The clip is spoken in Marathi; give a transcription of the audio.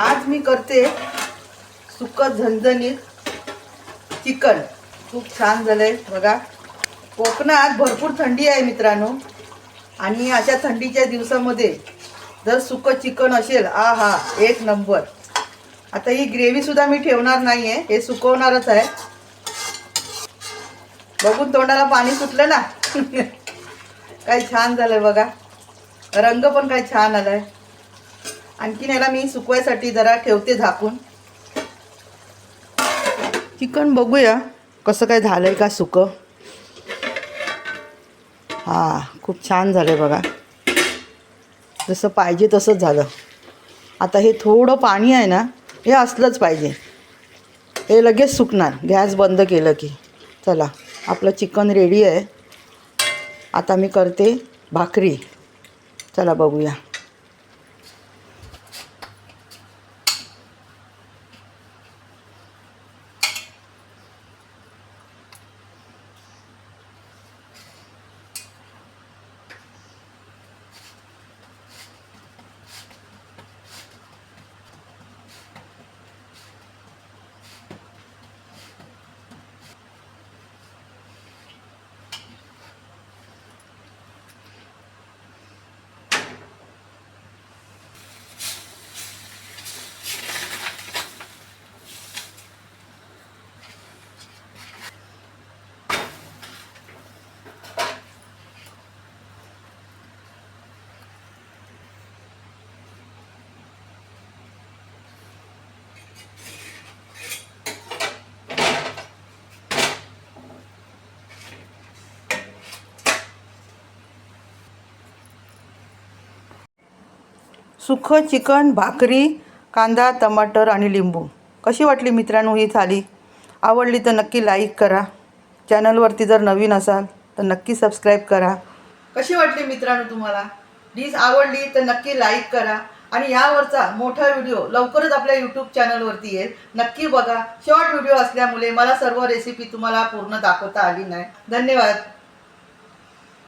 आज मी करते सुकं झणझणीत चिकन. खूप छान झालं आहे बघा. कोकणात भरपूर थंडी आहे मित्रांनो. आणि अशा थंडीच्या दिवसामध्ये जर सुकं चिकन असेल आ हा एक नंबर. आता ही ग्रेव्हीसुद्धा मी ठेवणार नाही आहे हे सुकवणारच आहे. बघून तोंडाला पाणी सुटलं ना. काय छान झालं बघा. रंग पण काय छान आला आहे आणखीन याला मी सुकवायसाठी जरा ठेवते झाकून. चिकन बघूया कसं काय झालंय का सुकं. हा खूप छान झालंय बघा. जसं पाहिजे तसंच झालं. आता हे थोडं पाणी आहे ना हे असलंच पाहिजे. हे लगेच सुकणार गॅस बंद केलं की. चला आपलं चिकन रेडी आहे. आता मी करते भाकरी. चला बघूया. सुखं चिकन भाकरी कांदा टमाटर आणि लिंबू. कशी वाटली मित्रांनो ही थाली? आवडली तर नक्की लाईक करा. चॅनलवरती जर नवीन असाल तर नक्की सबस्क्राईब करा. कशी वाटली मित्रांनो तुम्हाला? डिश आवडली तर नक्की लाईक करा. आणि यावरचा मोठा व्हिडिओ लवकरच आपल्या यूट्यूब चॅनलवरती येईल. नक्की बघा. शॉर्ट व्हिडिओ असल्यामुळे मला सर्व रेसिपी तुम्हाला पूर्ण दाखवता आली नाही. धन्यवाद.